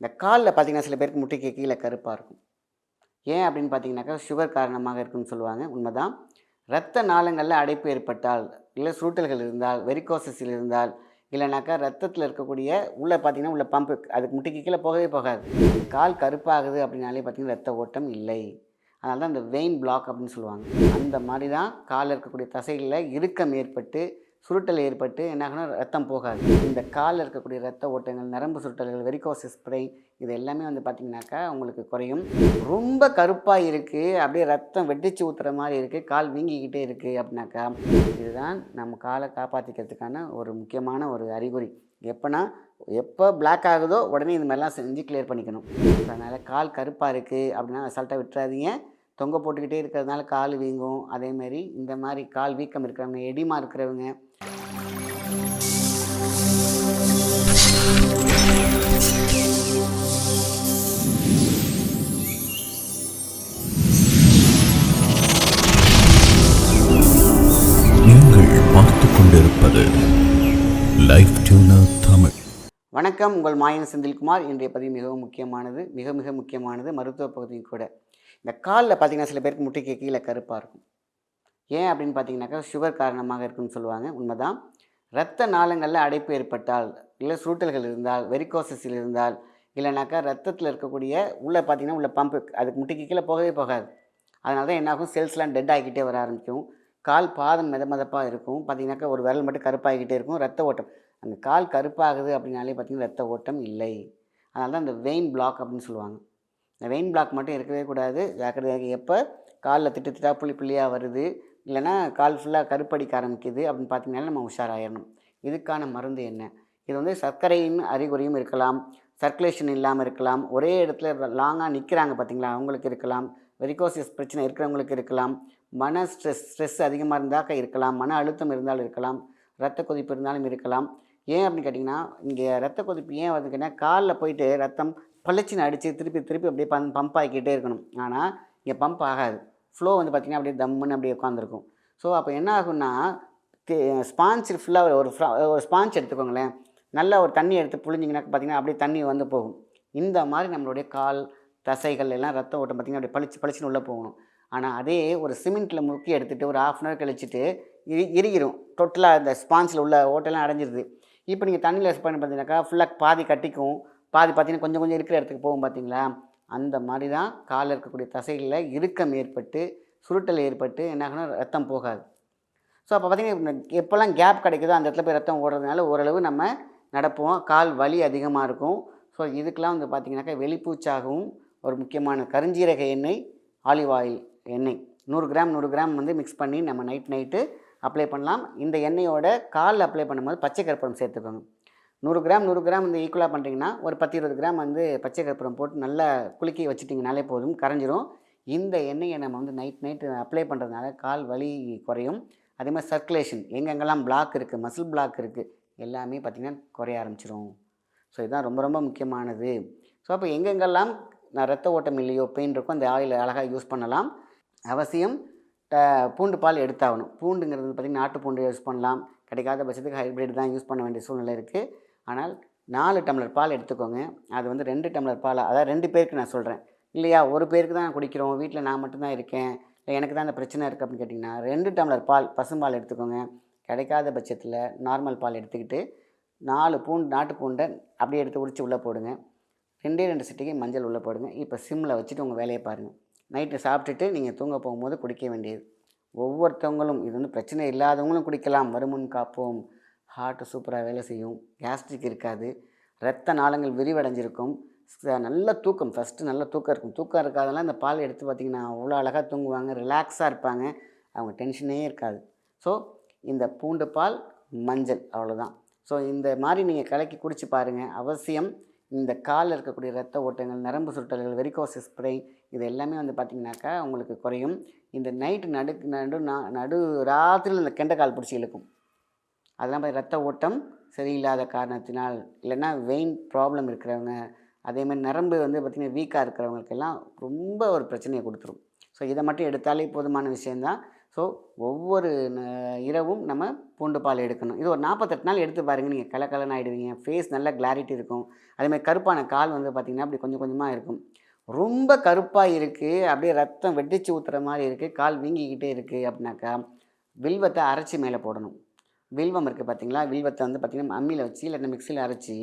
இந்த காலில் பார்த்தீங்கன்னா சில பேருக்கு முட்டைக்கு கீழே கருப்பாக இருக்கும். ஏன் அப்படின்னு பார்த்தீங்கன்னாக்கா சுகர் காரணமாக இருக்குன்னு சொல்லுவாங்க. உண்மைதான். இரத்த நாளங்களில் அடைப்பு ஏற்பட்டால் இல்லை சுருட்டல்கள் இருந்தால் வெரிகோசஸில் இருந்தால் இல்லைனாக்கா ரத்தத்தில் இருக்கக்கூடிய உள்ளே பார்த்தீங்கன்னா உள்ள பம்பு அதுக்கு முட்டிக்கு கீழே போகவே போகாது. கால் கருப்பாகுது அப்படின்னாலே பார்த்தீங்கன்னா ரத்த ஓட்டம் இல்லை. அதனால தான் இந்த வெயின் பிளாக் அப்படின்னு சொல்லுவாங்க. அந்த மாதிரி தான் காலில் இருக்கக்கூடிய தசைகளில் இறுக்கம் ஏற்பட்டு சுருட்டல் ஏற்பட்டு என்னாகனா ரத்தம் போகாது. இந்த காலில் இருக்கக்கூடிய ரத்த ஓட்டங்கள் நரம்பு சுருட்டல்கள் வெரிகோசிஸ் ஸ்ப்ரை இது எல்லாமே வந்து பார்த்திங்கனாக்கா உங்களுக்கு குறையும். ரொம்ப கருப்பாக இருக்குது அப்படியே ரத்தம் வெட்டிச்சு ஊற்றுற மாதிரி இருக்குது கால் வீங்கிக்கிட்டே இருக்குது அப்படின்னாக்கா இதுதான் நம்ம காலை காப்பாற்றிக்கிறதுக்கான ஒரு முக்கியமான ஒரு அறிகுறி. எப்போனா எப்போ பிளாக் ஆகுதோ உடனே இந்த மாதிரிலாம் செஞ்சு கிளியர் பண்ணிக்கணும். அதனால் கால் கருப்பாக இருக்குது அப்படின்னா அசால்ட்டாக விட்டுறாதீங்க. தொங்க போட்டுக்கிட்டே இருக்கிறதுனால கால் வீங்கும். அதேமாரி இந்த மாதிரி கால் வீக்கம் இருக்கிறவங்க எடிமா இருக்கிறவங்க. வணக்கம். உங்கள் மாயன் செந்தில்குமார். இன்றைய பதிவு மிகவும் முக்கியமானது மிக மிக முக்கியமானது மருத்துவ பகுதியும் கூட. இந்த காலில் பார்த்தீங்கன்னா சில பேருக்கு முட்டைக்கு கீழே கருப்பாக இருக்கும். ஏன் அப்படின்னு பார்த்தீங்கன்னாக்கா சுகர் காரணமாக இருக்குன்னு சொல்லுவாங்க. உண்மைதான். ரத்த நாளங்களில் அடைப்பு ஏற்பட்டால் இல்லை சுருட்டல்கள் இருந்தால் வெரிகோசஸில் இருந்தால் இல்லைனாக்கா ரத்தத்தில் இருக்கக்கூடிய உள்ளே பார்த்தீங்கன்னா உள்ள பம்பு அதுக்கு முட்டைக்கு கீழே போகவே போகாது. அதனால தான் என்னாகும் செல்ஸ்லாம் டெட் ஆகிக்கிட்டே வர ஆரம்பிக்கும். கால் பாதம் மித மிதப்பாக இருக்கும். பார்த்தீங்கன்னாக்கா ஒரு விரல் மட்டும் கருப்பாகிக்கிட்டே இருக்கும். ரத்த ஓட்டம். அந்த கால் கருப்பாகுது அப்படின்னாலே பார்த்தீங்கன்னா ரத்த ஓட்டம் இல்லை. அதனால தான் அந்த வெயின் பிளாக் அப்படின்னு சொல்லுவாங்க. இந்த வெயின் பிளாக் மட்டும் இருக்கவே கூடாது. ஜாக்கிரதையாக எப்போ? காலில் திட்டு திட்டா புள்ளி புள்ளியாக வருது. இல்லைன்னா கால் ஃபுல்லாக கருப்படிக்க ஆரம்பிக்குது அப்படின்னு பார்த்தீங்கன்னா நம்ம உஷாராயிடணும் இதுக்கான மருந்து என்ன? இது வந்து சர்க்கரையின் அறிகுறியும் இருக்கலாம். சர்க்குலேஷன் இல்லாமல் இருக்கலாம். ஒரே இடத்துல லாங்காக நிற்கிறாங்க பார்த்தீங்களா? அவங்களுக்கு இருக்கலாம். வெரிகோசிஸ் பிரச்சனை இருக்கிறவங்களுக்கு இருக்கலாம். மன ஸ்ட்ரெஸ் ஸ்ட்ரெஸ் அதிகமாக இருந்தாக்க இருக்கலாம். மன அழுத்தம் இருந்தாலும் இருக்கலாம். ரத்த கொதிப்பு இருந்தாலும் இருக்கலாம். ஏன் அப்படின்னு கேட்டிங்கன்னா இங்கே ரத்த கொதிப்பு ஏன் வருதுன்னா காலில் போயிட்டு ரத்தம் பளிச்சுன்னு அடித்து திருப்பி திருப்பி அப்படியே பம் பம்ப் ஆகிக்கிட்டே இருக்கணும். ஆனால் இங்கே பம்ப் ஆகாது. ஃப்ளோ வந்து பார்த்திங்கன்னா அப்படியே தம்முன்னு அப்படியே உட்காந்துருக்கும் ஸோ அப்போ என்ன ஆகும்னா ஸ்பான்ச் ஃபுல்லாக ஒரு fra- ஒரு ஸ்பான்ச் எடுத்துக்கோங்களேன். நல்லா ஒரு தண்ணி எடுத்து புழிஞ்சிங்கன்னா பார்த்தீங்கன்னா அப்படியே தண்ணி வந்து போகும். இந்த மாதிரி நம்மளுடைய கால் தசைகள் எல்லாம் ரத்த ஓட்டம் பார்த்திங்கன்னா அப்படியே பளிச்சு பளிச்சுன்னு உள்ளே போகணும். ஆனால் அதே ஒரு சிமெண்ட்டில் முக்கி எடுத்துகிட்டு ஒரு ஆஃப் அன் ஹவர் கழிச்சிட்டு இரு இறுகிரும். டோட்டலாக அந்த ஸ்பான்ஸில் உள்ள ஓட்டெல்லாம் அடைஞ்சிருது. இப்போ நீங்கள் தண்ணியில் பண்ணி பார்த்தீங்கன்னாக்கா ஃபுல்லாக பாதி கட்டிக்கும். பாதி பார்த்தீங்கன்னா கொஞ்சம் கொஞ்சம் இருக்கிற இடத்துக்கு போகும் பார்த்தீங்களா அந்த மாதிரி தான் காலில் இருக்கக்கூடிய தசைகளில் இறுக்கம் ஏற்பட்டு சுருட்டல் ஏற்பட்டு என்ன ஆகும்னா ரத்தம் போகாது. ஸோ அப்போ பார்த்தீங்கன்னா எப்போல்லாம் கேப் கிடைக்குதோ அந்த இடத்துல போய் ரத்தம் ஓடுறதுனால ஓரளவு நம்ம நடப்போம். கால் வலி அதிகமாக இருக்கும். ஸோ இதுக்கெலாம் வந்து பார்த்திங்கனாக்கா வெளிப்பூச்சாகவும் ஒரு முக்கியமான கருஞ்சீரக எண்ணெய் ஆலிவ் ஆயில் எண்ணெய். நூறு கிராம் நூறு கிராம் வந்து மிக்ஸ் பண்ணி நம்ம நைட் நைட்டு அப்ளை பண்ணலாம். இந்த எண்ணெயோட காலில் அப்ளை பண்ணும்போது பச்சை கற்பூரம் சேர்த்துக்கோங்க. நூறு கிராம் நூறு கிராம் வந்து ஈக்குவலாக பண்ணுறீங்கன்னா ஒரு பத்து இருபது கிராம் வந்து பச்சை கற்பூரம் போட்டு நல்லா குலுக்கி வச்சுட்டிங்கனாலே போதும் கரைஞ்சிரும். இந்த எண்ணெயை நம்ம வந்து நைட் நைட்டு அப்ளை பண்ணுறதுனால கால் வலி குறையும். அதே மாதிரி சர்க்குலேஷன் எங்கெங்கெல்லாம் பிளாக் இருக்குது மசில் பிளாக் இருக்குது எல்லாமே பார்த்திங்கன்னா குறைய ஆரம்பிச்சிரும். ஸோ இதுதான் ரொம்ப ரொம்ப முக்கியமானது. ஸோ அப்போ எங்கெங்கெல்லாம் நான் ரத்த ஓட்டம் இல்லையோ பெயின் இருக்கோ அந்த ஆயில் அழகாக யூஸ் பண்ணலாம். அவசியம் பூண்டு பால் எடுத்தாகணும். பூண்டுங்கிறது பார்த்திங்கன்னா நாட்டு பூண்டு யூஸ் பண்ணலாம். கிடைக்காத பட்சத்துக்கு ஹைப்ரிட் தான் யூஸ் பண்ண வேண்டிய சூழ்நிலை இருக்குது ஆனால் நாலு டம்ளர் பால் எடுத்துக்கோங்க. அது வந்து ரெண்டு டம்ளர் பால் அதாவது ரெண்டு பேருக்கு நான் சொல்கிறேன் இல்லையா ஒரு பேருக்கு தான் குடிக்கிறோம் வீட்டில் நான் மட்டும்தான் இருக்கேன் இல்லை எனக்கு தான் அந்த பிரச்சனை இருக்குது அப்படின்னு கேட்டிங்கன்னா ரெண்டு டம்ளர் பால் பசும்பால் எடுத்துக்கோங்க. கிடைக்காத பட்சத்தில் நார்மல் பால் எடுத்துக்கிட்டு நாலு பூண்டு நாட்டு பூண்டை அப்படியே எடுத்து உரித்து உள்ளே போடுங்க. ரெண்டே ரெண்டு சிட்டிகை மஞ்சள் உள்ளே போடுங்க. இப்போ சிம்மில் வச்சுட்டு உங்கள் வேலையை பாருங்கள் நைட்டு சாப்பிட்டுட்டு நீங்கள் தூங்க போகும்போது குடிக்க வேண்டியது. ஒவ்வொருத்தவங்களும் இது வந்து பிரச்சனை இல்லாதவங்களும் குடிக்கலாம். வருமுன் காப்போம். ஹார்ட்டு சூப்பராக வேலை செய்யும். கேஸ்ட்ரிக் இருக்காது. ரத்த நாளங்கள் விரிவடைஞ்சிருக்கும். நல்ல தூக்கம். ஃபஸ்ட்டு நல்ல தூக்கம் இருக்கும். தூக்கம் இருக்காதெல்லாம் இந்த பால் எடுத்து பார்த்திங்கன்னா அவ்வளோ அழகாக தூங்குவாங்க. ரிலாக்ஸாக இருப்பாங்க. அவங்க டென்ஷனே இருக்காது. ஸோ இந்த பூண்டு பால் மஞ்சள் அவ்வளோதான். ஸோ இந்த மாதிரி நீங்கள் கலக்கி குடிச்சு பாருங்கள் அவசியம் இந்த காலில் இருக்கக்கூடிய ரத்த ஓட்டங்கள் நரம்பு சுருட்டல்கள் வெரிகோசிஸ் ஸ்ப்ரே இது எல்லாமே வந்து பார்த்திங்கனாக்கா உங்களுக்கு குறையும். இந்த நைட்டு நடு நடு நடு ராத்திரியில் இந்த கெண்டைக்கால் பிடிச்சி இழுக்கும். அதெல்லாம் போய் ரத்த ஓட்டம் சரியில்லாத காரணத்தினால் இல்லைன்னா வெயின் ப்ராப்ளம் இருக்கிறவங்க அதே மாதிரி நரம்பு வந்து பார்த்திங்கன்னா வீக்காக இருக்கிறவங்களுக்கெல்லாம் ரொம்ப ஒரு பிரச்சனையை கொடுத்துரும். ஸோ இதை மட்டும் எடுத்தாலே போதுமான விஷயந்தான் ஸோ ஒவ்வொரு ந- இரவும் நம்ம பூண்டு பால் எடுக்கணும். இது ஒரு நாற்பத்தெட்டு நாள் எடுத்து பாருங்கள் நீங்கள் கலக்கலன்னு ஆகிடுவீங்க ஃபேஸ் நல்ல கிளாரிட்டி இருக்கும். அதேமாதிரி கருப்பான கால் வந்து பார்த்திங்கன்னா அப்படி கொஞ்சம் கொஞ்சமாக இருக்கும். ரொம்ப கருப்பாக இருக்குது அப்படியே ரத்தம் வெட்டிச்சு ஊற்றுற மாதிரி இருக்குது கால் வீங்கிக்கிட்டே இருக்குது அப்படின்னாக்கா வில்வத்தை அரைச்சி மேலே போடணும். வில்வம் இருக்குது பார்த்தீங்களா வில்வத்தை வந்து பார்த்திங்கன்னா அம்மியில் வச்சு இல்லைன்னா மிக்சியில் அரைச்சி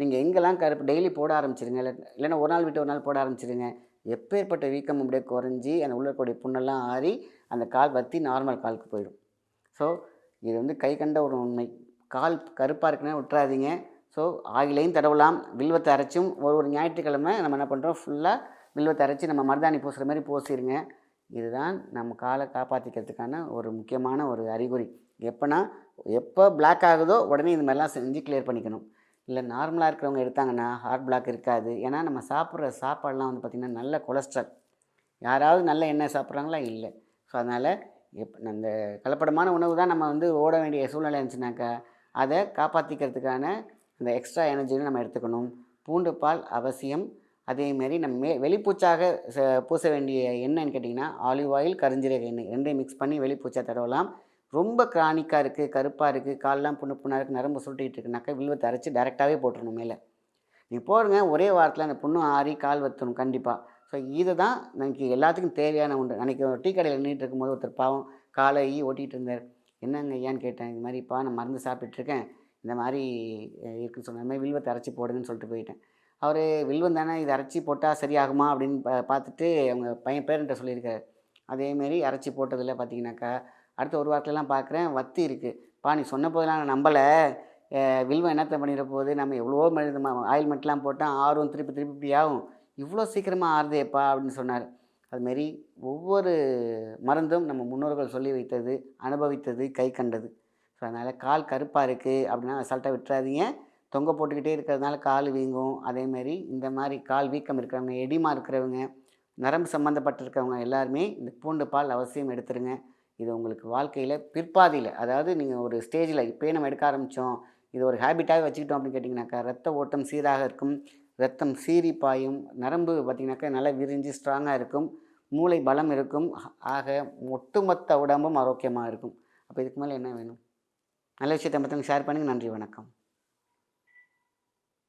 நீங்கள் எங்கெல்லாம் கருப்பு டெய்லி போட ஆரம்பிச்சிருங்க. இல்லை இல்லைன்னா ஒரு நாள் விட்டு ஒரு நாள் போட ஆரம்பிச்சிருங்க. எப்பேற்பட்ட வீக்கம் அப்படியே குறைஞ்சி அந்த உள்ளக்கூடிய புண்ணெல்லாம் ஆறி அந்த கால் வத்தி நார்மல் காலுக்கு போயிடும். ஸோ இது வந்து கை கண்ட ஒரு உண்மை. கால் கருப்பாக இருக்குன்னா விட்டுறாதீங்க. ஸோ ஆயிலையும் தடவலாம். வில்வத்தை அரைச்சும் ஒரு ஒரு ஞாயிற்றுக்கிழமை நம்ம என்ன பண்ணுறோம் ஃபுல்லாக வில்வத்தை அரைச்சி நம்ம மருதாணி பூசுகிற மாதிரி பூசிடுங்க இதுதான் நம்ம காலை காப்பாற்றிக்கிறதுக்கான ஒரு முக்கியமான ஒரு அறிகுறி. எப்போனா எப்போ பிளாக் ஆகுதோ உடனே இந்த மாதிரிலாம் செஞ்சு கிளியர் பண்ணிக்கணும். இல்லை நார்மலாக இருக்கிறவங்க எடுத்தாங்கன்னா ஹார்ட் பிளாக் இருக்காது. ஏன்னா நம்ம சாப்பிட்ற சாப்பாடெலாம் வந்து பார்த்திங்கன்னா நல்ல கொலஸ்ட்ரால் யாராவது நல்ல எண்ணெய் சாப்பிட்றாங்களா? இல்லை. ஸோ அதனால் எப் அந்த கலப்படமான உணவு தான் நம்ம வந்து ஓட வேண்டிய சூழ்நிலை இருந்துச்சுனாக்கா அதை காப்பாற்றிக்கிறதுக்கான அந்த எக்ஸ்ட்ரா எனர்ஜியும் நம்ம எடுத்துக்கணும். பூண்டு பால் அவசியம். அதேமாரி நம்ம மே வெளிப்பூச்சாக ச பூச வேண்டிய எண்ணெய்ன்னு கேட்டிங்கன்னா ஆலிவ் ஆயில் கரிஞ்சீரக எண்ணெய் ரெண்டையும் மிக்ஸ் பண்ணி வெளிப்பூச்சா தடவலாம். ரொம்ப கிரானிக்காக இருக்குது கருப்பாக இருக்குது காலெலாம் புண்ணு புண்ணாக இருக்குது நரம்பு சுருட்டிகிட்டு இருக்குனாக்கா வில்வத்தை அரைச்சி டேரெக்டாகவே போட்டுருணும் மேலே. நீ போடுங்க ஒரே வாரத்தில் அந்த புண்ணு ஆறி கால் வத்தணும் கண்டிப்பாக ஸோ இது தான் எனக்கு எல்லாத்துக்கும் தேவையான ஒன்று அன்றைக்கி ஒரு டீ கடையில் நின்றுட்டு இருக்கும்போது ஒருத்தர் பாவம் காலை ஈ ஓட்டிகிட்டு இருந்தார். என்னங்க ஐயான்னு கேட்டேன் இது மாதிரிப்பா நான் மருந்து சாப்பிட்டுட்ருக்கேன் இந்த மாதிரி இருக்குன்னு சொன்ன மாதிரி வில்வத்தை அரைச்சி போடுங்கன்னு சொல்லிட்டு போயிட்டேன். அவர் வில்வம் தானே இதை அரைச்சி போட்டால் சரியாகுமா அப்படின்னு பா பார்த்துட்டு அவங்க பையன் பேரண்ட்டை சொல்லியிருக்காரு. அதேமாரி அரைச்சி போட்டதில் பார்த்தீங்கன்னாக்கா அடுத்த ஒரு வாரத்துலலாம் பார்க்குறேன் வத்தி இருக்குது பா நீ சொன்ன போதெல்லாம் நான் நம்பலை. வில்வம் என்னத்தை பண்ணிட போகுது? நம்ம எவ்வளவோ மருந்து ஆயில்மெண்ட்லாம் போட்டால் ஆறும் திருப்பி திருப்பி இப்படி ஆகும். இவ்வளோ சீக்கிரமாக ஆறுதேப்பா அப்படின்னு சொன்னார். அதுமாரி ஒவ்வொரு மருந்தும் நம்ம முன்னோர்கள் சொல்லி வைத்தது அனுபவித்தது கை கண்டது. ஸோ அதனால் கால் கருப்பாக இருக்குது அப்படின்னா அசால்ட்டாக விட்டுறாதீங்க. தொங்க போட்டுக்கிட்டே இருக்கிறதுனால கால் வீங்கும். அதேமாரி இந்த மாதிரி கால் வீக்கம் இருக்கிறவங்க எடிமா இருக்கிறவங்க நரம்பு சம்மந்தப்பட்டிருக்கவங்க எல்லாருமே இந்த பூண்டு பால் அவசியம் எடுத்துருங்க. இது உங்களுக்கு வாழ்க்கையில் பிற்பாதியில் அதாவது நீங்கள் ஒரு ஸ்டேஜில் இப்போயே நம்ம எடுக்க ஆரம்பித்தோம் இது ஒரு ஹேபிட்டாகவே வச்சுக்கிட்டோம் அப்படின்னு கேட்டிங்கனாக்கா ரத்த ஓட்டம் சீராக இருக்கும். ரத்தம் சீறி பாயும். நரம்பு பார்த்திங்கனாக்கா நல்லா விரிஞ்சு ஸ்ட்ராங்காக இருக்கும். மூளை பலம் இருக்கும். ஆக ஒட்டுமொத்த உடம்பும் ஆரோக்கியமாக இருக்கும். அப்போ இதுக்கு மேலே என்ன வேணும்? நல்ல விஷயத்தை மற்றவங்க ஷேர் பண்ணுங்கள் நன்றி வணக்கம்.